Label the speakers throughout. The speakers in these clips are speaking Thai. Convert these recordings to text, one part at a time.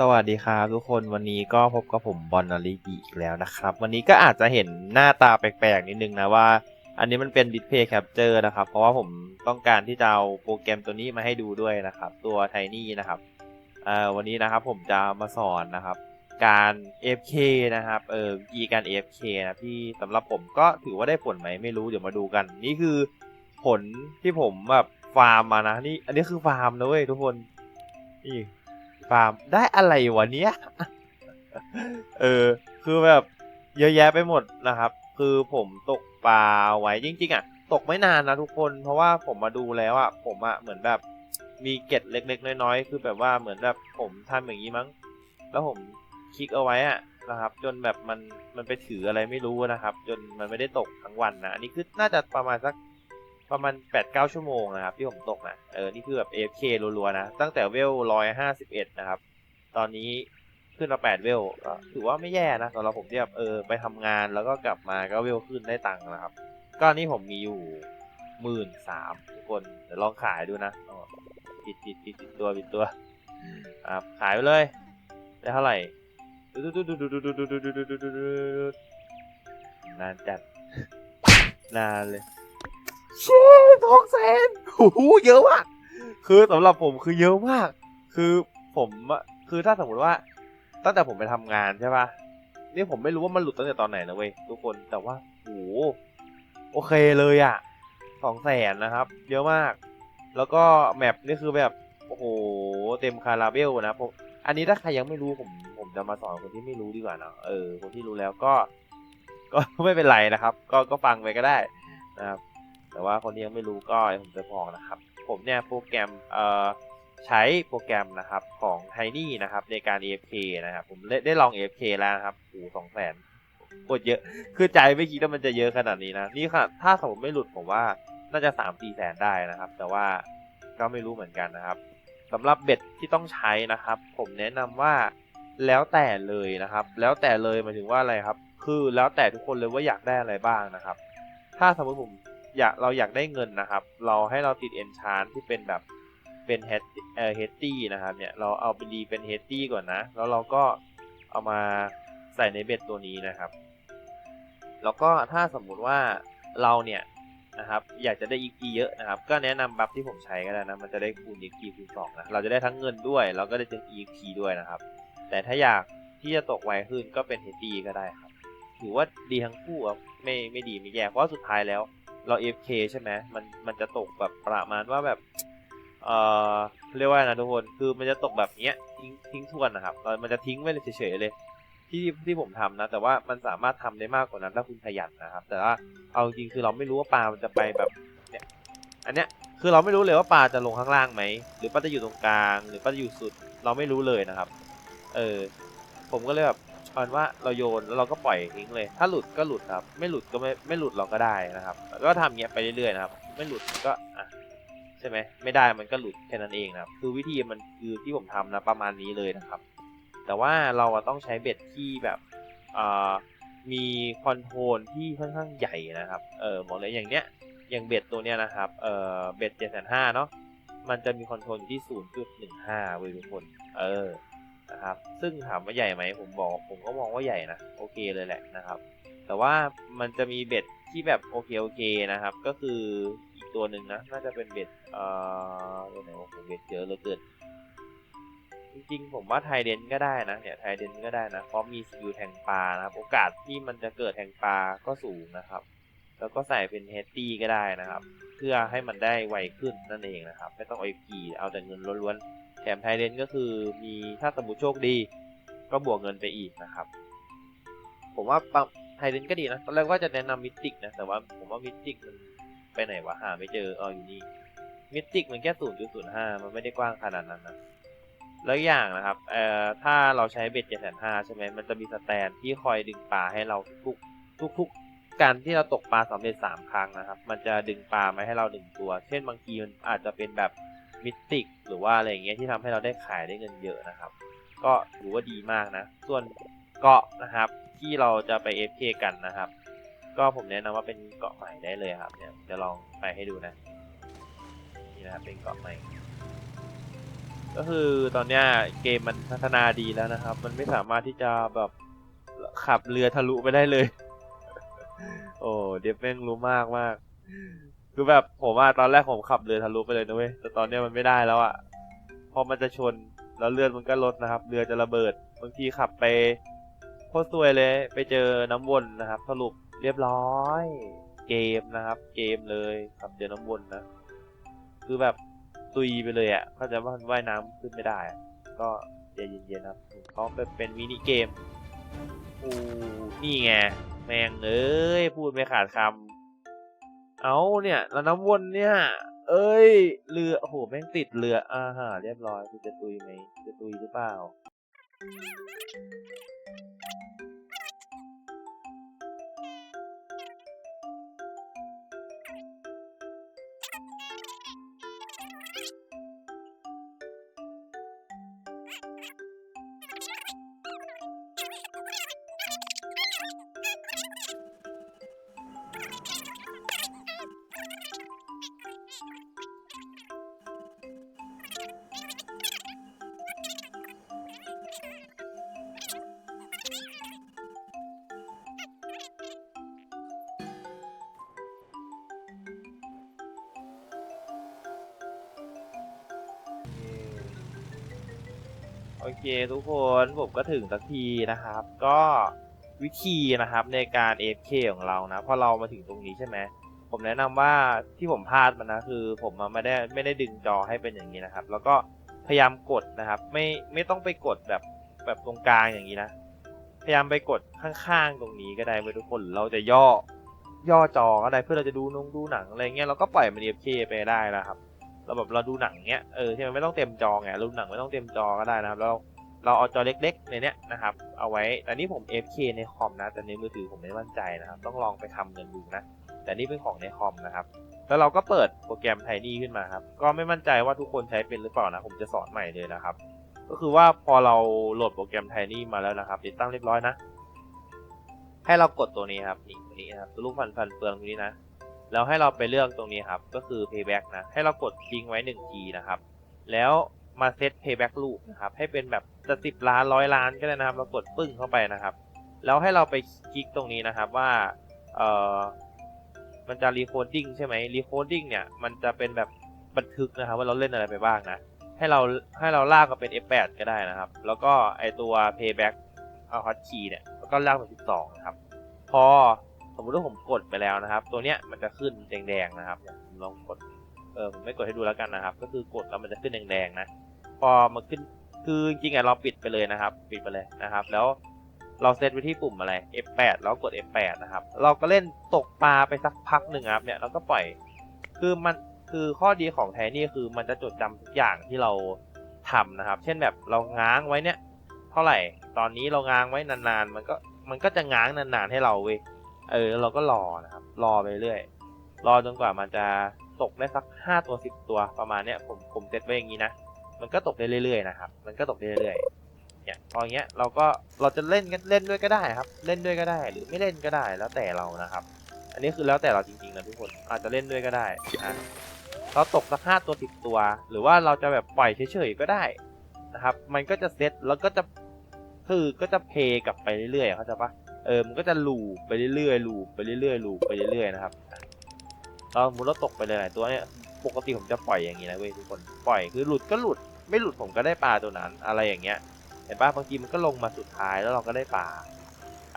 Speaker 1: สวัสดีครับทุกคนวันนี้ก็พบกับผมบอลนอลิอีกแล้วนะครับ วันนี้ก็อาจจะเห็นหน้าตาแปลกๆนิดนึงนะว่า อันนี้มันเป็นดิสเพย์แคปเจอร์นะครับ เพราะว่าผมต้องการที่จะเอาโปรแกรมตัวนี้มาให้ดูด้วยนะครับ ตัว Tiny นะครับเอ่อวันนี้นะครับผมจะมาสอนนะครับ การ AFK นะครับเออวิธีการ AFK นะที่สำหรับผมก็ถือว่าได้ผลไหมไม่รู้เดี๋ยวมาดูกัน นี่คือผลที่ผมแบบฟาร์มมานะนี่อันนี้คือฟาร์มนะเว้ยทุกคนนี่ ฟาร์มได้อะไรวะเนี้ยเออ คือแบบเยอะแยะไปหมดนะครับ คือผมตกปลาไว้จริง ๆ อะ ตกไม่นานนะทุกคน เพราะว่าผมมาดูแล้วอะ ผมอะเหมือนแบบมีเก็ดเล็ก ๆ น้อยๆ คือแบบว่าเหมือนแบบผมทำอย่างนี้มั้ง แล้วผมคลิกเอาไว้อะนะครับ จนแบบมันมันไปถืออะไรไม่รู้นะครับ จนมันไม่ได้ตกทั้งวันนะ อันนี้คือน่าจะประมาณสัก ประมาณ8ปดเก้าชั่วโมงนะครับที่ผมตกนะเออนี่คือแบบ AFK รัวๆนะ ตั้งแต่เวลร้อยห้าสิบเอ็ดนะครับ ตอนนี้ขึ้นมาแปดเวลก็ถือว่าไม่แย่นะสำหรับผมที่แบบเออไปทำงานแล้วก็กลับมาก็เวลขึ้นได้ตังค์นะครับ ก็นี่ผมมีอยู่หมื่นสามทุกคนเดี๋ยวลองขายดูนะปิดปิดปิดปิดตัวปิดตัวครับขายไปเลย ได้เท่าไหร่นานจัดนานเลย เชี่ทองแสนโอ้โหเยอะมาก คือสำหรับผมคือเยอะมาก คือผมอะคือถ้าสมมติว่า ตั้งแต่ผมไปทำงานใช่ปะนี่ผมไม่รู้ว่ามันหลุดตั้งแต่ตอนไหนนะเว้ยทุกคน แต่ว่าโหโอเคเลยอะสองแสนนะครับ เยอะมาก แล้วก็แมปนี่คือแบบโอ้โหเต็มคาราเบลนะผมอันนี้ถ้าใครยังไม่รู้ผมผมจะมาสอนคนที่ไม่รู้ดีกว่านะเออคนที่รู้แล้วก็ ก็ไม่เป็นไรนะครับ ก็ก็ฟังไปก็ได้นะครับ แต่ว่าคนที่ยังไม่รู้ก็ผมจะบอกนะครับ ผมเนี่ยโปรแกรมเอ่อใช้โปรแกรมนะครับของ Tiny นะครับในการ AFK นะครับผมได้ได้ลอง AFK แล้วนะครับโอ้สองแสนโคตรเยอะ คือใจไม่คิดว่ามันจะเยอะขนาดนี้นะ นี่ค่ะ ถ้าสมมติไม่หลุดผมว่าน่าจะสามสี่แสนได้นะครับ แต่ว่าก็ไม่รู้เหมือนกันนะครับสำหรับเบ็ดที่ต้องใช้นะครับ ผมแนะนำว่าแล้วแต่เลยนะครับ แล้วแต่เลยหมายถึงว่าอะไรครับ คือแล้วแต่ทุกคนเลยว่าอยากได้อะไรบ้างนะครับ ถ้าสมมติผม อยากเราอยากได้เงินนะครับ เราให้เราติดเอนชานที่เป็นแบบเป็นเฮดเอ่อเฮดตี้นะครับเนี่ยเราเอาไปดีเป็นเฮดตี้ก่อนนะ แล้วเราก็เอามาใส่ในเบ็ดตัวนี้นะครับ แล้วก็ถ้าสมมุติว่าเราเนี่ยนะครับ อยากจะได้ EXP เยอะนะครับ ก็แนะนำบัฟที่ผมใช้ก็ได้นะมันจะได้คูณ EXP คูณสองนะเราจะได้ทั้งเงินด้วยแล้วก็ได้ถึง EXP ด้วยนะครับ แต่ถ้าอยากที่จะตกไวขึ้นก็เป็น h d ก็ได้ครับถือว่าดีทั้งคู่ครับไม่ไม่ดีไม่แย่เพราะว่าสุดท้ายแล้ว เรา FK ใช่ไหมมันมันจะตกแบบประมาณว่าแบบเอ่อเรียกว่านะทุกคนคือมันจะตกแบบเนี้ยทิ้งทิ้งทวนนะครับเรามันจะทิ้งไว้เฉยๆเลย ที่ที่ผมทำนะ แต่ว่ามันสามารถทำได้มากกว่านั้นถ้าคุณขยันนะครับ แต่ว่าเอาจริงคือเราไม่รู้ว่าปลามันจะไปแบบเนี่ยอันเนี้ยคือเราไม่รู้เลยว่าปลาจะลงข้างล่างไหมหรือปลาจะอยู่ตรงกลาง หรือปลาจะอยู่สุด เราไม่รู้เลยนะครับ เออผมก็เลยแบบ มันว่าเราโยนแล้วเราก็ปล่อยทิ้งเลย ถ้าหลุดก็หลุดครับ ไม่หลุดก็ไม่ไม่หลุดเราก็ได้นะครับ ก็ทำเงี้ยไปเรื่อยๆนะครับ ไม่หลุดก็อะใช่ไหมไม่ได้มันก็หลุดแค่นั้นเองนะครับ คือวิธีมันคือที่ผมทำนะประมาณนี้เลยนะครับ แต่ว่าเราต้องใช้เบ็ดที่แบบอ่ามีคอนโทรลที่ค่อนข้างใหญ่นะครับ เออบอกเลยอย่างเนี้ย อย่างเบ็ดตัวเนี้ยนะครับ เออเบ็ดเจ็ดแสนห้าเนาะ มันจะมีคอนโทรลที่ศูนย์จุดหนึ่งห้าเว้ยทุกคน เออ นะครับ ซึ่งถามว่าใหญ่ไหมผมบอกผมก็มองว่าใหญ่นะโอเคเลยแหละนะครับ แต่ว่ามันจะมีเบ็ดที่แบบโอเคโอเคนะครับ ก็คืออีกตัวหนึ่งนะน่าจะเป็นเบ็ดเอ่อตัวไหนว่าผมเบ็ดเยอะเหลือเกินจริงๆผมว่าไทเดนก็ได้นะเนี่ยไทเดนก็ได้นะเพราะมีสกิลแทงปลานะครับ โอกาสที่มันจะเกิดแทงปลาก็สูงนะครับ แล้วก็ใส่เป็นเฮดตี้ก็ได้นะครับ เพื่อให้มันได้ไวขึ้นนั่นเองนะครับ ไม่ต้องเอากี่เอาแต่เงินล้วนๆ ถมไทเดนก็คือมีถ้าสมมติโชคดี ก็บวกเงินไปอีกนะครับ ผมว่าปไทเดนก็ดีนะ ตอนแรกว่าจะแนะนำมิติกนะ แต่ว่าผมว่ามิติกมันไปไหนวะหาไม่เจอเอออยู่นี่มิติกมันแค่0.05มันไม่ได้กว้างขนาดนั้นนะแล้วอย่างนะครับเอ่อถ้าเราใช้เบ็ด7,500ใช่ไหมมันจะมีสแตนที่คอยดึงปลาให้เราทุกทุกทุกการที่เราตกปลาสำเร็จสามครั้งนะครับ มันจะดึงปลามาให้เราหนึ่งตัว เช่นบางทีมันอาจจะเป็นแบบ มิติกหรือว่าอะไรอย่างเงี้ยที่ทำให้เราได้ขายได้เงินเยอะนะครับ ก็ถือว่าดีมากนะ ส่วนเกาะนะครับที่เราจะไป FK กันนะครับ ก็ผมแนะนำว่าเป็นเกาะใหม่ได้เลยครับเนี่ยจะลองไปให้ดูนะนี่นะครับเป็นเกาะใหม่ ก็คือตอนเนี้ยเกมมันพัฒนาดีแล้วนะครับ มันไม่สามารถที่จะแบบขับเรือทะลุไปได้เลย โอ้เดฟแม่งรู้มากมาก คือแบบผมว่าตอนแรกผมขับเรือทะลุไปเลยนะเว้ยแต่ตอนเนี้ยมันไม่ได้แล้วอะพอมันจะชนแล้วเลือมันก็ลดนะครับ เรือจะระเบิดบางทีขับไปโคตรซวยเลย ไปเจอน้ำวนนะครับ สรุปเรียบร้อย เกมนะครับ เกมเลยขับเจอน้ำวนนะ คือแบบตุยไปเลยอะ่ะเขาใจะว่ามันว่ายน้ำขึ้นไม่ได้ ก็ใจเย็นๆนะครับเขาเป็นมินิเกมอูนี่ไงแมงเอ้ยพูดไม่ขาดคำ เอาเนี่ยแล้วน้ำวนเนี่ย เอ้ย เรือ โอ้โห แม่งติดเรือ อ่าฮะเรียบร้อยจะตุยไหมจะตุยหรือเปล่า โอเคทุกคนผมก็ถึงสักทีนะครับ ก็วิธีนะครับในการ AFK ของเรานะพอเรามาถึงตรงนี้ใช่ไหมผมแนะนำว่าที่ผมพลาดมันนะคือ ผมมาไม่ได้ไม่ได้ดึงจอให้เป็นอย่างนี้นะครับ แล้วก็พยายามกดนะครับ ไม่ไม่ต้องไปกดแบบแบบตรงกลางอย่างนี้นะพยายามไปกดข้างๆตรงนี้ก็ได้เว้ยทุกคนเราจะย่อย่อจอก็ได้เพื่อเราจะดูนงดูหนังอะไรเงี้ยเราก็ปล่อยมัน AFK ไปได้นะครับ เราแบบเราดูหนังเนี้ยเออที่มันไม่ต้องเต็มจอไงเราดูหนังไม่ต้องเต็มจอก็ได้นะครับเราเราเอาจอเล็กๆในเนี้ยนะครับ เอาไว้แต่นี่ผม FK ในคอมนะแต่ในมือถือผมไม่มั่นใจนะครับ ต้องลองไปทำเงินดูนะ แต่นี่เป็นของในคอมนะครับ แล้วเราก็เปิดโปรแกรมไทนี่ขึ้นมาครับ ก็ไม่มั่นใจว่าทุกคนใช้เป็นหรือเปล่านะ ผมจะสอนใหม่เลยนะครับ ก็คือว่าพอเราโหลดโปรแกรมไทนี่มาแล้วนะครับติดตั้งเรียบร้อยนะ ให้เรากดตัวนี้ครับนี่ตัวนี้นะครับตัวรูปฟันฟันเฟืองตรงนี้นะ แล้วให้เราไปเลือกตรงนี้ครับ ก็คือ payback นะ ให้เรากดทิ้งไว้1ทีนะครับ แล้วมาเซต payback loop นะครับ ให้เป็นแบบจะสิบล้านร้อยล้านก็ได้นะครับ เรากดปึ้งเข้าไปนะครับ แล้วให้เราไปคลิกตรงนี้นะครับว่า เอ่อ มันจะ recording ใช่ไหม recording เนี่ย มันจะเป็นแบบบันทึกนะครับ ว่าเราเล่นอะไรไปบ้างนะ ให้เราให้เราลากมาเป็น F8 ก็ได้นะครับ แล้วก็ไอตัว payback เอา hotkey เนี่ย แล้วก็ลากมา12นะครับ พอ สมมติว่าผมกดไปแล้วนะครับ ตัวเนี้ยมันจะขึ้นแดงๆนะครับผมลองกดเออผมไม่กดให้ดูแล้วกันนะครับ ก็คือกดแล้วมันจะขึ้นแดงๆนะพอมันขึ้นคือจริงๆอะเราปิดไปเลยนะครับ ปิดไปเลยนะครับ แล้วเราเซตไว้ที่ปุ่มอะไร F8 แล้วกด F8 นะครับ เราก็เล่นตกปลาไปสักพักหนึ่งครับเนี่ยเราก็ปล่อยคือมันคือข้อดีของไทนี่คือมันจะจดจำทุกอย่างที่เราทำนะครับ เช่นแบบเราง้างไว้เนี่ย เท่าไหร่ ตอนนี้เราง้างไว้นานๆ มันก็มันก็จะง้างนานๆให้เราเว้ย เออเราก็รอนะครับ รอไปเรื่อย รอจนกว่ามันจะตกได้สักห้าตัวสิบตัวประมาณเนี้ยผมผมเซตไว้อย่างนี้นะ มันก็ตกได้เรื่อยๆนะครับ มันก็ตกได้เรื่อยๆเนี่ยพออย่างเงี้ยเราก็เราจะเล่นกันเล่นด้วยก็ได้ครับ เล่นด้วยก็ได้ หรือไม่เล่นก็ได้แล้วแต่เรานะครับ อันนี้คือแล้วแต่เราจริงๆนะทุกคนอาจจะเล่นด้วยก็ได้นะเราตกสักห้าตัวสิบตัว หรือว่าเราจะแบบปล่อยเฉยๆก็ได้นะครับ มันก็จะเซตแล้วก็จะคือก็จะเพย์กลับไปเรื่อยๆเข้าใจปะ เออมันก็จะลูปไปเรื่อยๆลูปไปเรื่อยๆลูปไปเรื่อยๆนะครับเราสมมติเราตกไปเลยหลายตัวเนี่ยปกติผมจะปล่อยอย่างนี้นะเว้ยทุกคนปล่อยคือหลุดก็หลุด ไม่หลุดผมก็ได้ปลาตัวนั้น อะไรอย่างเงี้ยเห็นปะบางทีมันก็ลงมาสุดท้ายแล้วเราก็ได้ปลา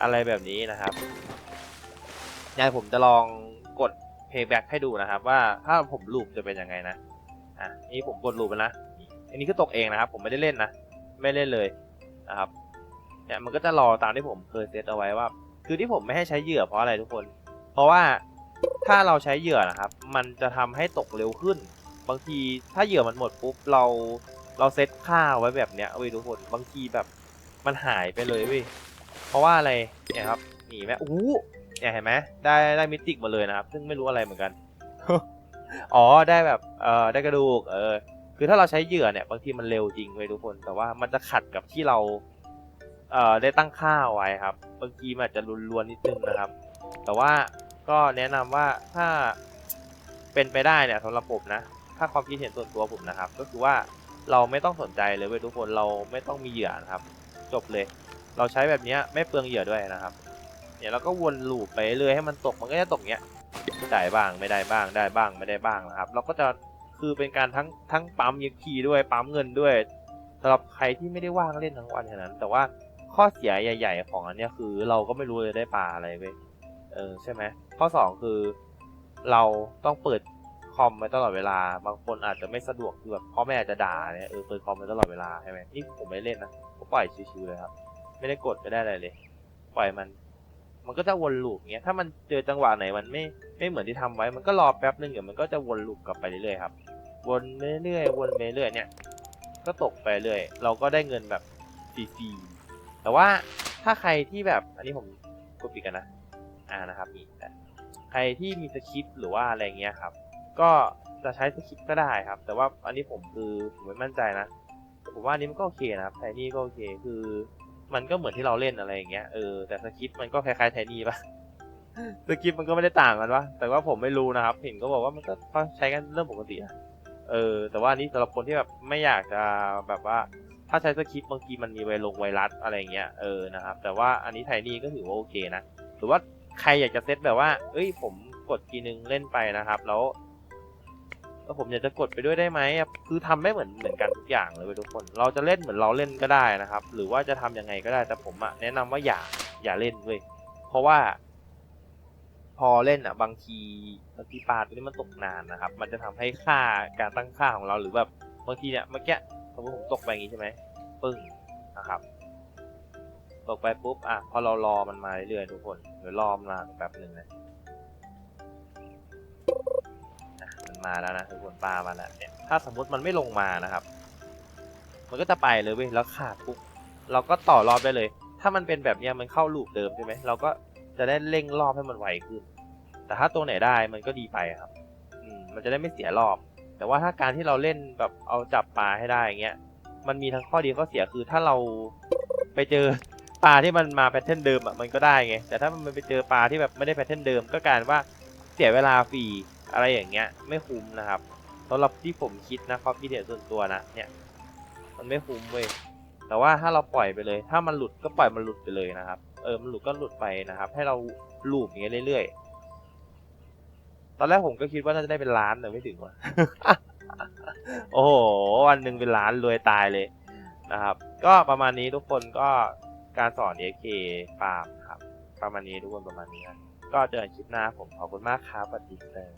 Speaker 1: อะไรแบบนี้นะครับยายผมจะลองกด payback ให้ดูนะครับ ว่าถ้าผมลูปจะเป็นยังไงนะอะนี่ผมกดลูปแล้วนะอันนี้คือตกเองนะครับ ผมไม่ได้เล่นนะ ไม่เล่นเลยนะครับ เนี่ยมันก็จะรอตามที่ผมเคยเซตเอาไว้ว่า คือที่ผมไม่ให้ใช้เหยื่อเพราะอะไรทุกคน เพราะว่าถ้าเราใช้เหยื่อนะครับ มันจะทำให้ตกเร็วขึ้น บางทีถ้าเหยื่อมันหมดปุ๊บเราเราเซตค่าไว้แบบเนี้ยเว้ยทุกคนบางทีแบบมันหายไปเลยเว้ยเพราะว่าอะไรเนี่ยครับหนีไหมโอ้เนี่ยเห็นไหมได้ได้มิติกมาเลยนะครับ ซึ่งไม่รู้อะไรเหมือนกันอ๋อได้แบบเออได้กระดูกเออคือถ้าเราใช้เหยื่อเนี่ยบางทีมันเร็วจริงเว้ยทุกคน แต่ว่ามันจะขัดกับที่เรา เอ่อได้ตั้งค่าไว้ครับบางทีมันอาจจะรุนๆนิดนึงนะครับ แต่ว่าก็แนะนำว่าถ้าเป็นไปได้เนี่ยสำหรับผมนะ ถ้าความคิดเห็นส่วนตัวผมนะครับ ก็คือว่าเราไม่ต้องสนใจเลยเว้ยทุกคนเราไม่ต้องมีเหยื่อนะครับ จบเลย เราใช้แบบนี้ไม่เปลืองเหยื่อด้วยนะครับเนี่ยเราก็วนลูปไปเรื่อยให้มันตกมันก็จะตกเนี้ยได้บ้างไม่ได้บ้างได้บ้างไม่ได้บ้างนะครับ เราก็จะคือเป็นการทั้งทั้งปั๊มยิคีด้วยปั๊มเงินด้วยสำหรับใครที่ไม่ได้ว่างเล่นทั้งวันขนาดนั้น แต่ว่า ข้อเสียใหญ่ ๆ ของอันเนี้ยคือเราก็ไม่รู้เลยได้ปลาอะไรเว้ยเออใช่ไหมข้อสองคือเราต้องเปิดคอมไว้ตลอดเวลา บางคนอาจจะไม่สะดวกคือแบบพ่อแม่อาจจะด่าเนี่ยเออเปิดคอมไว้ตลอดเวลาใช่ไหมนี่ผมไม่เล่นนะผมปล่อยชิวๆเลยครับ ไม่ได้กดไม่ได้อะไรเลย ปล่อยมัน มันก็จะวนลูปอย่างเงี้ยถ้ามันเจอจังหวะไหนมันไม่ไม่เหมือนที่ทำไว้มันก็รอแป๊บนึงเดี๋ยวมันก็จะวนลูปกลับไปเรื่อยๆครับวนเรื่อยๆวนไปเรื่อยๆเนี่ย ก็ตกไปเรื่อยเราก็ได้เงินแบบฟรีๆ แต่ว่าถ้าใครที่แบบอันนี้ผมกดปิดกันนะอ่านะครับมีแต่ใครที่มีสคริปต์หรือว่าอะไรเงี้ยครับ ก็จะใช้สคริปต์ก็ได้ครับ แต่ว่าอันนี้ผมคือผมไม่มั่นใจนะผมว่าอันนี้มันก็โอเคนะครับไทนี่ก็โอเคคือมันก็เหมือนที่เราเล่นอะไรอย่างเงี้ยเออแต่สคริปต์มันก็คล้ายๆไทนี่ปะสคริปต์มันก็ไม่ได้ต่างกันวะแต่ว่าผมไม่รู้นะครับเห็นก็บอกว่ามันก็ใช้กันเรื่องปกตินะเออแต่ว่าอันนี้สำหรับคนที่แบบไม่อยากจะแบบว่า ถ้าใช้สคริปต์บางทีมันมีไวลงไวรัสอะไรเงี้ยเออนะครับ แต่ว่าอันนี้ไทนี่ก็ถือว่าโอเคนะ หรือว่าใครอยากจะเซตแบบว่า เอ้ย ผมกดทีนึงเล่นไปนะครับ แล้วแล้วผมอยากจะกดไปด้วยได้ไหมคือทำไม่เหมือนเหมือนกันทุกอย่างเลยทุกคน เราจะเล่นเหมือนเราเล่นก็ได้นะครับ หรือว่าจะทำยังไงก็ได้ แต่ผมอะแนะนำว่าอย่าอย่าเล่นเว้ย เพราะว่า พอเล่นอะบางทีบางทีปลาตัวนี้มันตกนานนะครับ มันจะทำให้ค่าการตั้งค่าของเราหรือแบบบางทีเนี่ยเมื่อกี้ มมติผมตกไปอย่างงี้ใช่ไหมปึ้งนะครับ ตกไปปุ๊บอะพอเรารอมันมาเรื่อยๆทุกคนเดี๋ยวรอมันมาแป๊บหนึ่งนะอะมันมาแล้วนะทุกคนปลามาแล้วเนี่ยถ้าสมมติมันไม่ลงมานะครับ มันก็จะไปเลยเว้ยแล้วขาดปุ๊บเราก็ต่อรอบได้เลย ถ้ามันเป็นแบบเนี้ยมันเข้าลูปเดิมใช่ไหมเราก็จะได้เร่งรอบให้มันไวขึ้น แต่ถ้าตัวไหนได้มันก็ดีไปครับ อืมมันจะได้ไม่เสียรอบ แต่ว่าถ้าการที่เราเล่นแบบเอาจับปลาให้ได้อย่างเงี้ย มันมีทั้งข้อดีข้อเสียคือถ้าเราไปเจอปลาที่มันมาแพทเทิร์นเดิมอะมันก็ได้ไง แต่ถ้ามันไปเจอปลาที่แบบไม่ได้แพทเทิร์นเดิม ก็การว่าเสียเวลาฟรีอะไรอย่างเงี้ย ไม่คุ้มนะครับสำหรับที่ผมคิดนะความคิดเห็นส่วนตัวนะเนี่ย มันไม่คุ้มเว้ยแต่ว่าถ้าเราปล่อยไปเลย ถ้ามันหลุดก็ปล่อยมันหลุดไปเลยนะครับ เออมันหลุดก็หลุดไปนะครับ ให้เราลูปอย่างเงี้ยเรื่อยๆ ตอนแรกผมก็คิดว่าน่าจะได้เป็นล้านแต่ไม่ถึงว่ะโอ้โหวันหนึ่งเป็นล้านรวยตายเลยนะครับ ก็ประมาณนี้ทุกคนก็การสอน AK ฟาร์มครับ ประมาณนี้ทุกคนประมาณนี้ ก็เจอกันคลิปหน้าผมขอบคุณมากครับปฏิเสธ